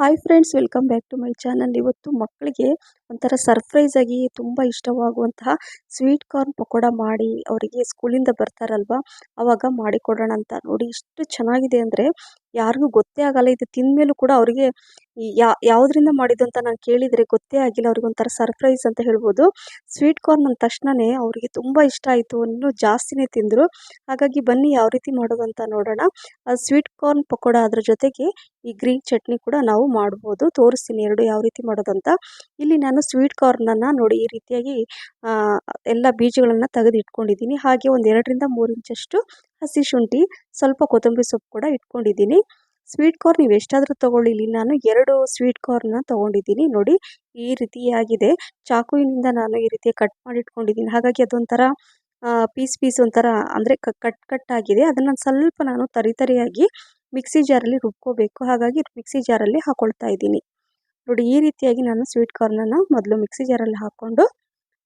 Hi friends welcome back to my channel ಇವತ್ತು ಮಕ್ಕಳಿಗೆ ಒಂಥರ ಸರ್ಪ್ರೈಸ್ ಆಗಿ ತುಂಬ ಇಷ್ಟವಾಗುವಂತಹ ಸ್ವೀಟ್ ಕಾರ್ನ್ ಪಕೋಡ ಮಾಡಿ ಅವರಿಗೆ ಸ್ಕೂಲಿಂದ ಬರ್ತಾರಲ್ವ? ಅವಾಗ ಮಾಡಿಕೊಡೋಣ ಅಂತ ನೋಡಿ ಇಷ್ಟು ಚೆನ್ನಾಗಿದೆ ಅಂದರೆ ಯಾರಿಗೂ ಗೊತ್ತೇ ಆಗಲ್ಲ. ಇದು ತಿಂದಮೇಲೂ ಕೂಡ ಅವರಿಗೆ ಯಾವುದರಿಂದ ಮಾಡಿದ್ದು ಅಂತ ನಾನು ಕೇಳಿದರೆ ಗೊತ್ತೇ ಆಗಿಲ್ಲ. ಅವ್ರಿಗೆ ಒಂಥರ ಸರ್ಪ್ರೈಸ್ ಅಂತ ಹೇಳ್ಬೋದು. ಸ್ವೀಟ್ ಕಾರ್ನ್ ಅಂದ ತಕ್ಷಣವೇ ಅವರಿಗೆ ತುಂಬ ಇಷ್ಟ ಆಯಿತು. ಇನ್ನೂ ಜಾಸ್ತಿನೇ ತಿಂದರು. ಹಾಗಾಗಿ ಬನ್ನಿ ಯಾವ ರೀತಿ ಮಾಡೋದು ಅಂತ ನೋಡೋಣ. ಸ್ವೀಟ್ ಕಾರ್ನ್ ಪಕೋಡ ಅದ್ರ ಜೊತೆಗೆ ಈ ಗ್ರೀನ್ ಚಟ್ನಿ ಕೂಡ ನಾವು ಮಾಡ್ಬೋದು. ತೋರಿಸ್ತೀನಿ ಎರಡು ಯಾವ ರೀತಿ ಮಾಡೋದಂತ ಇಲ್ಲಿ ನಾನು ಸ್ವೀಟ್ ಕಾರ್ನನ್ನು ನೋಡಿ ಈ ರೀತಿಯಾಗಿ ಎಲ್ಲ ಬೀಜಗಳನ್ನು ತೆಗೆದು ಇಟ್ಕೊಂಡಿದ್ದೀನಿ ಹಾಗೆ ಒಂದು ಎರಡರಿಂದ ಮೂರು ಇಂಚಷ್ಟು ಹಸಿ ಶುಂಠಿ, ಸ್ವಲ್ಪ ಕೊತ್ತಂಬರಿ ಸೊಪ್ಪು ಕೂಡ ಇಟ್ಕೊಂಡಿದ್ದೀನಿ. ಸ್ವೀಟ್ ಕಾರ್ನ್ ನೀವು ಎಷ್ಟಾದರೂ ತೊಗೊಳ್ಳಿ ಇಲ್ಲಿ ನಾನು ಎರಡು ಸ್ವೀಟ್ ಕಾರ್ನ ತೊಗೊಂಡಿದ್ದೀನಿ. ನೋಡಿ, ಈ ರೀತಿಯಾಗಿದೆ. ಚಾಕುವಿನಿಂದ ನಾನು ಈ ರೀತಿ ಕಟ್ ಮಾಡಿ ಇಟ್ಕೊಂಡಿದ್ದೀನಿ ಹಾಗಾಗಿ ಅದೊಂಥರ ಪೀಸ್ ಪೀಸ್ ಒಂಥರ ಅಂದರೆ ಕಟ್ ಕಟ್ ಆಗಿದೆ. ಅದನ್ನು ಸ್ವಲ್ಪ ನಾನು ತರಿ ತರಿಯಾಗಿ ಮಿಕ್ಸಿ ಜಾರಲ್ಲಿ ರುಬ್ಕೋಬೇಕು. ಹಾಗಾಗಿ ಮಿಕ್ಸಿ ಜಾರಲ್ಲಿ ಹಾಕೊಳ್ತಾ ಇದ್ದೀನಿ. ನೋಡಿ, ಈ ರೀತಿಯಾಗಿ ನಾನು ಸ್ವೀಟ್ ಕಾರ್ನನ್ನು ಮೊದಲು ಮಿಕ್ಸಿ ಜಾರಲ್ಲಿ ಹಾಕ್ಕೊಂಡು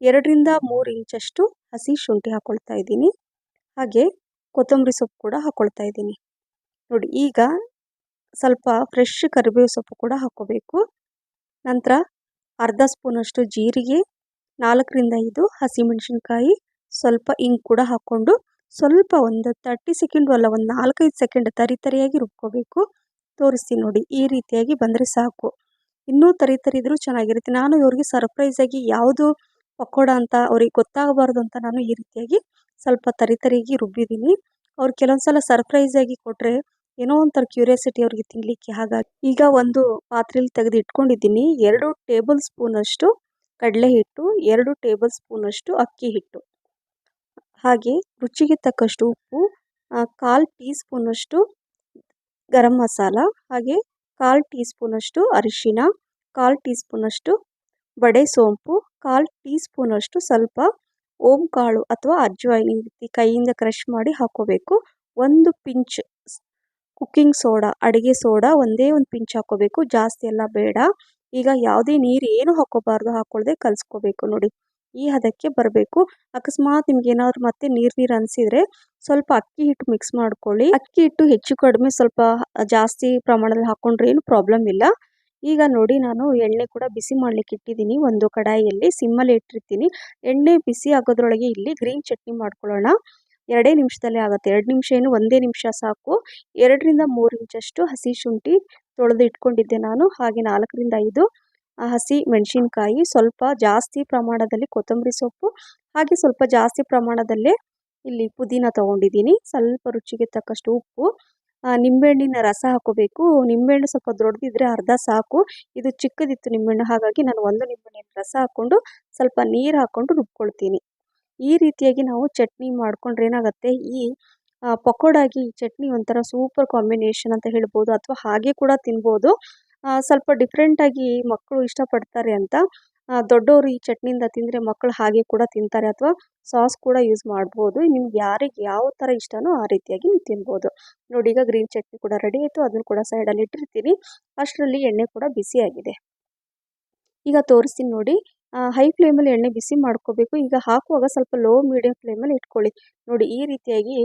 ಎರಡರಿಂದ ಮೂರು ಇಂಚಷ್ಟು ಹಸಿ ಶುಂಠಿ ಹಾಕ್ಕೊಳ್ತಾ ಇದ್ದೀನಿ. ಹಾಗೆ ಕೊತ್ತಂಬರಿ ಸೊಪ್ಪು ಕೂಡ ಹಾಕ್ಕೊಳ್ತಾ ಇದ್ದೀನಿ. ನೋಡಿ, ಈಗ ಸ್ವಲ್ಪ ಫ್ರೆಶ್ ಕರಿಬೇವು ಸೊಪ್ಪು ಕೂಡ ಹಾಕ್ಕೋಬೇಕು. ನಂತರ ಅರ್ಧ ಸ್ಪೂನಷ್ಟು ಜೀರಿಗೆ, ನಾಲ್ಕರಿಂದ ಐದು ಹಸಿಮೆಣಸಿನ್ಕಾಯಿ ಸ್ವಲ್ಪ ಇಂಗು ಕೂಡ ಹಾಕ್ಕೊಂಡು ಸ್ವಲ್ಪ ಒಂದು ತರ್ಟಿ ಸೆಕೆಂಡು ಅಲ್ಲ, ಒಂದು ನಾಲ್ಕೈದು ಸೆಕೆಂಡ್ ತರಿ ತರಿಯಾಗಿ ರುಬ್ಕೋಬೇಕು. ತೋರಿಸ್ತೀನಿ ನೋಡಿ, ಈ ರೀತಿಯಾಗಿ ಬಂದರೆ ಸಾಕು. ಇನ್ನೂ ತರಿ ಚೆನ್ನಾಗಿರುತ್ತೆ. ನಾನು ಇವ್ರಿಗೆ ಸರ್ಪ್ರೈಸಾಗಿ ಯಾವುದು ಪಕೋಡ ಅಂತ ಅವ್ರಿಗೆ ಗೊತ್ತಾಗಬಾರ್ದು ಅಂತ ನಾನು ಈ ರೀತಿಯಾಗಿ ಸ್ವಲ್ಪ ತರಿ ತರಿಗೆ ರುಬ್ಬಿದ್ದೀನಿ. ಅವ್ರು ಕೆಲವೊಂದು ಸಲ ಸರ್ಪ್ರೈಸಾಗಿ ಕೊಟ್ಟರೆ ಏನೋ ಒಂಥರ ಕ್ಯೂರಿಯಾಸಿಟಿ ಅವ್ರಿಗೆ ತಿನ್ನಲಿಕ್ಕೆ ಹಾಗಾಗಿ ಈಗ ಒಂದು ಪಾತ್ರೆಯಲ್ಲಿ ತೆಗೆದು ಇಟ್ಕೊಂಡಿದ್ದೀನಿ. ಎರಡು ಟೇಬಲ್ ಸ್ಪೂನಷ್ಟು ಕಡಲೆ ಹಿಟ್ಟು, ಎರಡು ಟೇಬಲ್ ಸ್ಪೂನಷ್ಟು ಅಕ್ಕಿ ಹಿಟ್ಟು. ಹಾಗೆ ರುಚಿಗೆ ತಕ್ಕಷ್ಟು ಉಪ್ಪು ಕಾಲು ಟೀ ಸ್ಪೂನಷ್ಟು ಗರಂ ಮಸಾಲ, ಹಾಗೆ ಕಾಲು ಟೀ ಸ್ಪೂನಷ್ಟು ಅರಿಶಿನ ಕಾಲು ಟೀ ಸ್ಪೂನಷ್ಟು ಬಡೆ ಸೋಂಪು, ಕಾಲು ಟೀ ಸ್ಪೂನಷ್ಟು ಸ್ವಲ್ಪ ಓಂ ಕಾಳು ಅಥವಾ ಅಜ್ವಾಯಿನ್ ರೀತಿ ಕೈಯಿಂದ ಕ್ರಷ್ ಮಾಡಿ ಹಾಕ್ಕೋಬೇಕು ಒಂದು ಪಿಂಚ್ ಕುಕ್ಕಿಂಗ್ ಸೋಡಾ, ಅಡುಗೆ ಸೋಡಾ ಒಂದೇ ಒಂದು ಪಿಂಚ್ ಹಾಕೋಬೇಕು. ಜಾಸ್ತಿ ಎಲ್ಲ ಬೇಡ. ಈಗ ಯಾವುದೇ ನೀರು ಏನು ಹಾಕ್ಕೋಬಾರ್ದು ಹಾಕ್ಕೊಳ್ದೆ ಕಲಿಸ್ಕೋಬೇಕು ನೋಡಿ. ಈ ಹದಕ್ಕೆ ಬರಬೇಕು. ಅಕಸ್ಮಾತ್ ನಿಮ್ಗೆ ಏನಾದ್ರು ಮತ್ತೆ ನೀರು ನೀರು ಅನಿಸಿದರೆ ಸ್ವಲ್ಪ ಅಕ್ಕಿ ಹಿಟ್ಟು ಮಿಕ್ಸ್ ಮಾಡ್ಕೊಳ್ಳಿ. ಅಕ್ಕಿ ಹಿಟ್ಟು ಹೆಚ್ಚು ಕಡಿಮೆ ಸ್ವಲ್ಪ ಜಾಸ್ತಿ ಪ್ರಮಾಣದಲ್ಲಿ ಹಾಕೊಂಡ್ರೆ ಏನು ಪ್ರಾಬ್ಲಮ್ ಇಲ್ಲ. ಈಗ ನೋಡಿ ನಾನು ಎಣ್ಣೆ ಕೂಡ ಬಿಸಿ ಮಾಡ್ಲಿಕ್ಕೆ ಇಟ್ಟಿದ್ದೀನಿ. ಒಂದು ಕಡಾಯಿಯಲ್ಲಿ ಸಿಮ್ಮಲ್ಲಿ ಇಟ್ಟಿರ್ತೀನಿ. ಎಣ್ಣೆ ಬಿಸಿ ಆಗೋದ್ರೊಳಗೆ ಇಲ್ಲಿ ಗ್ರೀನ್ ಚಟ್ನಿ ಮಾಡ್ಕೊಳ್ಳೋಣ. ಎರಡೇ ನಿಮಿಷದಲ್ಲಿ ಆಗುತ್ತೆ. ಎರಡು ನಿಮಿಷ ಏನು, ಒಂದೇ ನಿಮಿಷ ಸಾಕು. ಎರಡರಿಂದ ಮೂರು ಇಂಚಷ್ಟು ಹಸಿ ಶುಂಠಿ ತೊಳೆದು ಇಟ್ಕೊಂಡಿದ್ದೆ ನಾನು. ಹಾಗೆ ನಾಲ್ಕರಿಂದ ಐದು. ಹಸಿ ಮೆಣಸಿನ್ಕಾಯಿ ಸ್ವಲ್ಪ ಜಾಸ್ತಿ ಪ್ರಮಾಣದಲ್ಲಿ ಕೊತ್ತಂಬರಿ ಸೊಪ್ಪು, ಹಾಗೆ ಸ್ವಲ್ಪ ಜಾಸ್ತಿ ಪ್ರಮಾಣದಲ್ಲೇ ಇಲ್ಲಿ ಪುದೀನ ತೊಗೊಂಡಿದ್ದೀನಿ. ಸ್ವಲ್ಪ ರುಚಿಗೆ ತಕ್ಕಷ್ಟು ಉಪ್ಪು ನಿಂಬೆಹಣ್ಣಿನ ರಸ ಹಾಕೋಬೇಕು. ನಿಂಬೆಹಣ್ಣು ಸ್ವಲ್ಪ ದೊಡ್ಡದಿದ್ರೆ ಅರ್ಧ ಸಾಕು. ಇದು ಚಿಕ್ಕದಿತ್ತು ನಿಂಬೆಹಣ್ಣು, ಹಾಗಾಗಿ ನಾನು ಒಂದು ನಿಂಬೆಹಣ್ಣಿನ ರಸ ಹಾಕ್ಕೊಂಡು ಸ್ವಲ್ಪ ನೀರು ಹಾಕ್ಕೊಂಡು ರುಬ್ಕೊಳ್ತೀನಿ. ಈ ರೀತಿಯಾಗಿ ನಾವು ಚಟ್ನಿ ಮಾಡಿಕೊಂಡ್ರೆ ಏನಾಗುತ್ತೆ? ಈ ಪಕೋಡಾಗಿ ಚಟ್ನಿ ಒಂಥರ ಸೂಪರ್ ಕಾಂಬಿನೇಷನ್ ಅಂತ ಹೇಳ್ಬೋದು, ಅಥವಾ ಹಾಗೆ ಕೂಡ ತಿನ್ಬೋದು. ಸ್ವಲ್ಪ ಡಿಫ್ರೆಂಟಾಗಿ ಮಕ್ಕಳು ಇಷ್ಟಪಡ್ತಾರೆ ಅಂತ ದೊಡ್ಡವರು ಈ ಚಟ್ನಿಯಿಂದ ತಿಂದರೆ ಮಕ್ಕಳು ಹಾಗೆ ಕೂಡ ತಿಂತಾರೆ ಅಥವಾ ಸಾಸ್ ಕೂಡ ಯೂಸ್ ಮಾಡ್ಬೋದು. ನಿಮ್ಗೆ ಯಾರಿಗೆ ಯಾವ ಥರ ಇಷ್ಟನೋ ಆ ರೀತಿಯಾಗಿ ನೀವು ತಿನ್ಬೋದು. ನೋಡಿ, ಈಗ ಗ್ರೀನ್ ಚಟ್ನಿ ಕೂಡ ರೆಡಿ ಆಯಿತು. ಅದನ್ನು ಕೂಡ ಸೈಡಲ್ಲಿ ಇಟ್ಟಿರ್ತೀನಿ. ಅಷ್ಟರಲ್ಲಿ ಎಣ್ಣೆ ಕೂಡ ಬಿಸಿಯಾಗಿದೆ. ಈಗ ತೋರಿಸ್ತೀನಿ ನೋಡಿ. ಹೈ ಫ್ಲೇಮಲ್ಲಿ ಎಣ್ಣೆ ಬಿಸಿ ಮಾಡ್ಕೋಬೇಕು. ಈಗ ಹಾಕುವಾಗ ಸ್ವಲ್ಪ ಲೋ ಮೀಡಿಯಮ್ ಫ್ಲೇಮಲ್ಲಿ ಇಟ್ಕೊಳ್ಳಿ. ನೋಡಿ, ಈ ರೀತಿಯಾಗಿ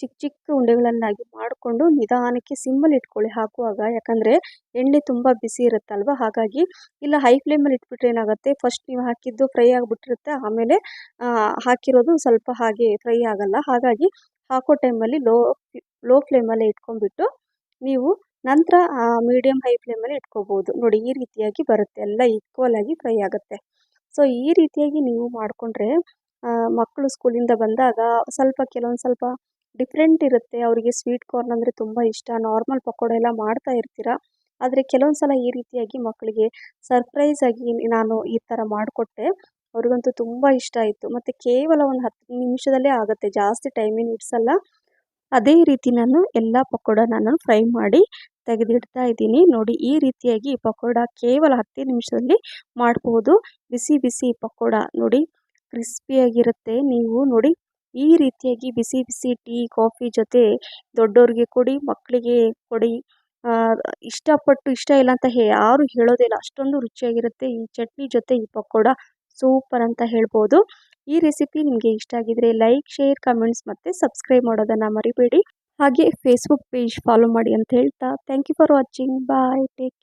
ಚಿಕ್ಕ ಚಿಕ್ಕ ಉಂಡೆಗಳನ್ನಾಗಿ ಮಾಡಿಕೊಂಡು ನಿಧಾನಕ್ಕೆ ಸಿಮ್ಮಲ್ಲಿ ಇಟ್ಕೊಳ್ಳಿ ಹಾಕುವಾಗ. ಯಾಕಂದರೆ ಎಣ್ಣೆ ತುಂಬ ಬಿಸಿ ಇರುತ್ತಲ್ವ? ಹಾಗಾಗಿ ಇಲ್ಲ ಹೈ ಫ್ಲೇಮಲ್ಲಿ ಇಟ್ಬಿಟ್ರೆ ಏನಾಗುತ್ತೆ? ಫಸ್ಟ್ ನೀವು ಹಾಕಿದ್ದು ಫ್ರೈ ಆಗಿಬಿಟ್ಟಿರುತ್ತೆ. ಆಮೇಲೆ ಹಾಕಿರೋದು ಸ್ವಲ್ಪ ಹಾಗೆ ಫ್ರೈ ಆಗಲ್ಲ. ಹಾಗಾಗಿ ಹಾಕೋ ಟೈಮಲ್ಲಿ ಲೋ ಲೋ ಫ್ಲೇಮಲ್ಲೇ ಇಟ್ಕೊಂಡ್ಬಿಟ್ಟು ನೀವು ನಂತರ ಮೀಡಿಯಮ್ ಹೈ ಫ್ಲೇಮಲ್ಲಿ ಇಟ್ಕೋಬೋದು. ನೋಡಿ, ಈ ರೀತಿಯಾಗಿ ಬರುತ್ತೆ. ಎಲ್ಲ ಈಕ್ವಲ್ ಆಗಿ ಫ್ರೈ ಆಗುತ್ತೆ. ಸೊ, ಈ ರೀತಿಯಾಗಿ ನೀವು ಮಾಡಿಕೊಂಡ್ರೆ ಮಕ್ಕಳು ಸ್ಕೂಲಿಂದ ಬಂದಾಗ ಸ್ವಲ್ಪ ಕೆಲವೊಂದು ಸ್ವಲ್ಪ ಡಿಫ್ರೆಂಟ್ ಇರುತ್ತೆ. ಅವರಿಗೆ ಸ್ವೀಟ್ ಕಾರ್ನ್ ಅಂದರೆ ತುಂಬ ಇಷ್ಟ. ನಾರ್ಮಲ್ ಪಕೋಡ ಎಲ್ಲ ಮಾಡ್ತಾ ಇರ್ತೀರ? ಆದರೆ ಕೆಲವೊಂದು ಸಲ ಈ ರೀತಿಯಾಗಿ ಮಕ್ಕಳಿಗೆ ಸರ್ಪ್ರೈಸ್ ಆಗಿ ನಾನು ಈ ಥರ ಮಾಡಿಕೊಟ್ಟೆ. ಅವ್ರಿಗಂತೂ ತುಂಬ ಇಷ್ಟ ಆಯಿತು. ಮತ್ತು ಕೇವಲ ಒಂದು ಹತ್ತು ನಿಮಿಷದಲ್ಲೇ ಆಗುತ್ತೆ. ಜಾಸ್ತಿ ಟೈಮಿಂಗ್ ಇಡ್ಸಲ್ಲ ಅದೇ ರೀತಿ ನಾನು ಎಲ್ಲ ಪಕೋಡ ನಾನು ಫ್ರೈ ಮಾಡಿ ತೆಗೆದಿಡ್ತಾ ಇದ್ದೀನಿ. ನೋಡಿ, ಈ ರೀತಿಯಾಗಿ ಪಕೋಡ ಕೇವಲ ಹತ್ತೇ ನಿಮಿಷದಲ್ಲಿ ಮಾಡ್ಬೋದು. ಬಿಸಿ ಬಿಸಿ ಪಕೋಡ ನೋಡಿ ಕ್ರಿಸ್ಪಿಯಾಗಿರುತ್ತೆ. ನೀವು ನೋಡಿ, ಈ ರೀತಿಯಾಗಿ ಬಿಸಿ ಬಿಸಿ ಟೀ, ಕಾಫಿ ಜೊತೆ ದೊಡ್ಡವ್ರಿಗೆ ಕೊಡಿ, ಮಕ್ಕಳಿಗೆ ಕೊಡಿ. ಇಷ್ಟಪಟ್ಟು ಇಷ್ಟ ಇಲ್ಲ ಅಂತ ಯಾರು ಹೇಳೋದಿಲ್ಲ. ಅಷ್ಟೊಂದು ರುಚಿಯಾಗಿರುತ್ತೆ ಈ ಚಟ್ನಿ ಜೊತೆ ಈ ಪಕೋಡ. ಸೂಪರ್ ಅಂತ ಹೇಳ್ಬೋದು. ಈ ರೆಸಿಪಿ ನಿಮಗೆ ಇಷ್ಟ ಆಗಿದ್ರೆ ಲೈಕ್ ಶೇರ್ ಕಮೆಂಟ್ಸ್ ಮತ್ತು ಸಬ್ಸ್ಕ್ರೈಬ್ ಮಾಡೋದನ್ನು ಮರಿಬೇಡಿ. ಹಾಗೆ ಫೇಸ್ಬುಕ್ ಪೇಜ್ ಫಾಲೋ ಮಾಡಿ ಅಂತ ಹೇಳ್ತಾ thank you for watching bye take care